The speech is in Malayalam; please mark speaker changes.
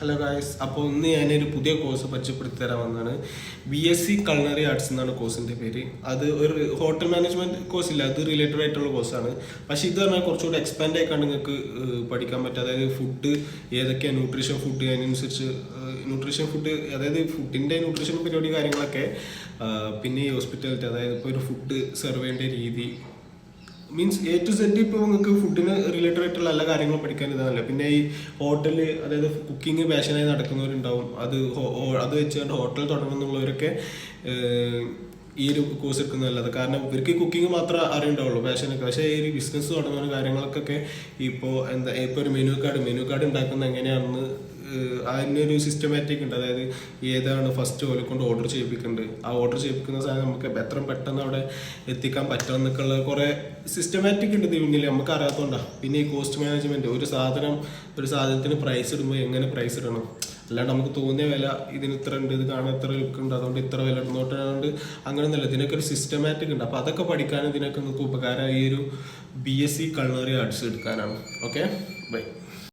Speaker 1: ഹലോ ഗായ്സ് അപ്പോൾ ഇന്ന് ഞാനൊരു പുതിയ കോഴ്സ് പരിചയപ്പെടുത്തി തരാൻ വന്നതാണ്. B S C culinary arts എന്നാണ് കോഴ്സിന്റെ പേര്. അത് ഒരു ഹോട്ടൽ മാനേജ്മെന്റ് കോഴ്സ് ഇല്ല അത് റിലേറ്റഡ് ആയിട്ടുള്ള കോഴ്സാണ് പക്ഷേ ഇത് പറഞ്ഞാൽ കുറച്ചുകൂടി എക്സ്പാൻഡ് ആയിക്കാണ്ട് നിങ്ങൾക്ക് പഠിക്കാൻ പറ്റും. അതായത് ഫുഡ് ഏതൊക്കെയാണ് ന്യൂട്രീഷൻ ഫുഡ് അതിനനുസരിച്ച് ന്യൂട്രീഷൻ ഫുഡ് അതായത് ഫുഡിന്റെ ന്യൂട്രീഷൻ പരിപാടി കാര്യങ്ങളൊക്കെ പിന്നെ ഈ അതായത് ഇപ്പോൾ ഒരു ഫുഡ് സെർവ് ചെയ്യേണ്ട രീതി മീൻസ് എ ടു സെഡ് ഇപ്പോൾ നിങ്ങൾക്ക് ഫുഡിന് റിലേറ്റഡ് ആയിട്ടുള്ള എല്ലാ കാര്യങ്ങളും പഠിക്കാൻ ഇതാണല്ലോ. പിന്നെ ഈ ഹോട്ടൽ അതായത് കുക്കിംഗ് പാഷനായി നടക്കുന്നവരുണ്ടാവും. അത് അത് വെച്ചുകൊണ്ട് ഹോട്ടൽ തുടങ്ങുന്നുള്ളവരൊക്കെ ഈ ഒരു കോഴ്സ് എടുക്കുന്നത് നല്ലത്. കാരണം ഇവർക്ക് കുക്കിംഗ് മാത്രമേ അറിയണ്ടാവുള്ളൂ. പാഷനൊക്കെ പക്ഷേ ഈ ഒരു ബിസിനസ് തുടങ്ങുന്ന കാര്യങ്ങൾക്കൊക്കെ ഇപ്പോൾ എന്താ ഇപ്പോൾ ഒരു മെനു കാർഡ് മെനു കാർഡ് ഉണ്ടാക്കുന്നത് എങ്ങനെയാണെന്ന് അതിനൊരു സിസ്റ്റമാറ്റിക് ഉണ്ട്. അതായത് ഏതാണ് ഫസ്റ്റ് ഓലെ കൊണ്ട് ഓർഡർ ചെയ്യിപ്പിക്കുന്നുണ്ട് ആ ഓർഡർ ചെയ്യിപ്പിക്കുന്ന സാധനം നമുക്ക് എത്ര പെട്ടെന്ന് അവിടെ എത്തിക്കാൻ പറ്റുമെന്നൊക്കെ ഉള്ള കുറേ സിസ്റ്റമാറ്റിക് ഉണ്ട് ഇതിൽ നമുക്ക് അറിയാത്തതുകൊണ്ടാണ് പിന്നെ ഈ കോസ്റ്റ് മാനേജ്മെന്റ് ഒരു സാധനം ഒരു സാധനത്തിന് പ്രൈസ് ഇടുമ്പോൾ എങ്ങനെ പ്രൈസ് ഇടണം? അല്ലാണ്ട് നമുക്ക് തോന്നിയ വില ഇതിന് ഇത്ര ഉണ്ട് ഇത് കാണാൻ ഇത്ര ഉണ്ട് അതുകൊണ്ട് ഇത്ര വില ഇടുന്നോട്ടുണ്ട് അങ്ങനെയൊന്നുമില്ല ഇതിനൊക്കെ ഒരു സിസ്റ്റമാറ്റിക് ഉണ്ട്. അപ്പോൾ അതൊക്കെ പഠിക്കാൻ ഇതിനൊക്കെ നിങ്ങൾക്ക് ഉപകാരം ഈ ഒരു B S C culinary arts എടുക്കാനാണ്. Okay bye